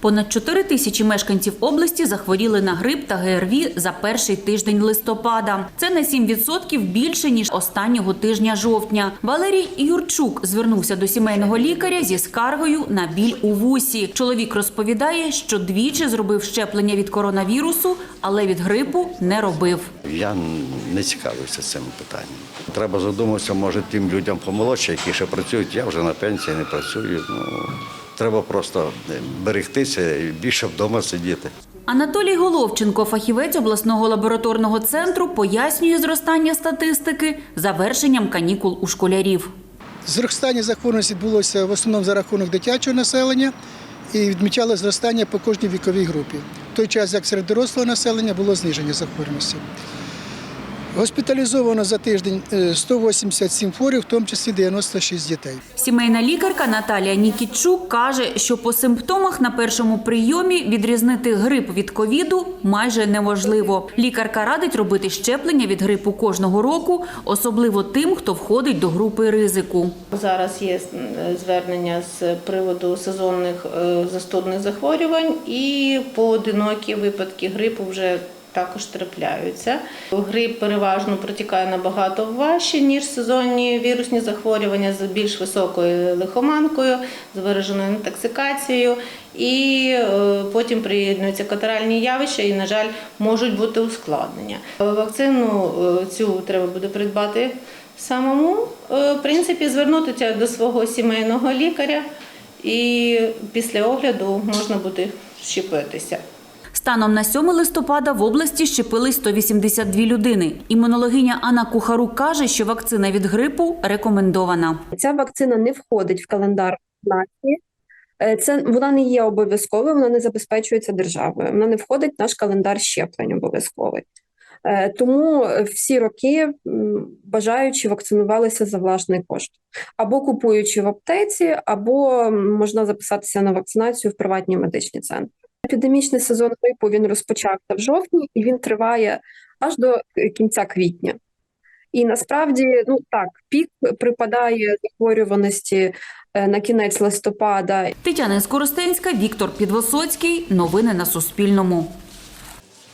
Понад 4 тисячі мешканців області захворіли на грип та ГРВІ за перший тиждень листопада. Це на 7% більше ніж останнього тижня жовтня. Валерій Юрчук звернувся до сімейного лікаря зі скаргою на біль у вусі. Чоловік розповідає, що двічі зробив щеплення від коронавірусу, але від грипу не робив. Я не цікавився цим питанням. Треба задуматися, може, тим людям помолодше, які ще працюють. Я вже на пенсії не працюю. Ну, треба просто берегтися і більше вдома сидіти. Анатолій Головченко, фахівець обласного лабораторного центру, пояснює зростання статистики завершенням канікул у школярів. Зростання захворюваності відбулося в основному за рахунок дитячого населення і відмічало зростання по кожній віковій групі. В той час, як серед дорослого населення було зниження захворюваності. Госпіталізовано за тиждень е, 187 хворих, в тому числі 96 дітей. Сімейна лікарка Наталія Нікітчук каже, що по симптомах на першому прийомі відрізнити грип від ковіду майже неможливо. Лікарка радить робити щеплення від грипу кожного року, особливо тим, хто входить до групи ризику. Зараз є е, звернення з приводу сезонних е, застудних захворювань і поодинокі випадки грипу вже також трапляються. Грип переважно протікає набагато важче, ніж сезонні вірусні захворювання з більш високою лихоманкою, з вираженою інтоксикацією. І е, потім приєднуються катаральні явища і, на жаль, можуть бути ускладнення. Вакцину е, цю треба буде придбати самому. Е, В принципі, звернутися до свого сімейного лікаря і після огляду можна буде щепитися. Станом на 7 листопада в області щепили 182 людини. Імунологиня Анна Кухарук каже, що вакцина від грипу рекомендована. Ця вакцина не входить в календар нації. Е, Це вона не є обов'язковою, вона не забезпечується державою. Вона не входить в наш календар щеплень обов'язковий. Е, Тому всі роки м, бажаючі вакцинувалися за власний кошт, або купуючи в аптеці, або можна записатися на вакцинацію в приватні медичні центри. Епідемічний сезон грипу він розпочався в жовтні і він триває аж до е, кінця квітня. І насправді, ну так, пік припадає захворюваності е, на кінець листопада Тетяна Скоростенська, Віктор Підвисоцький. Новини на Суспільному.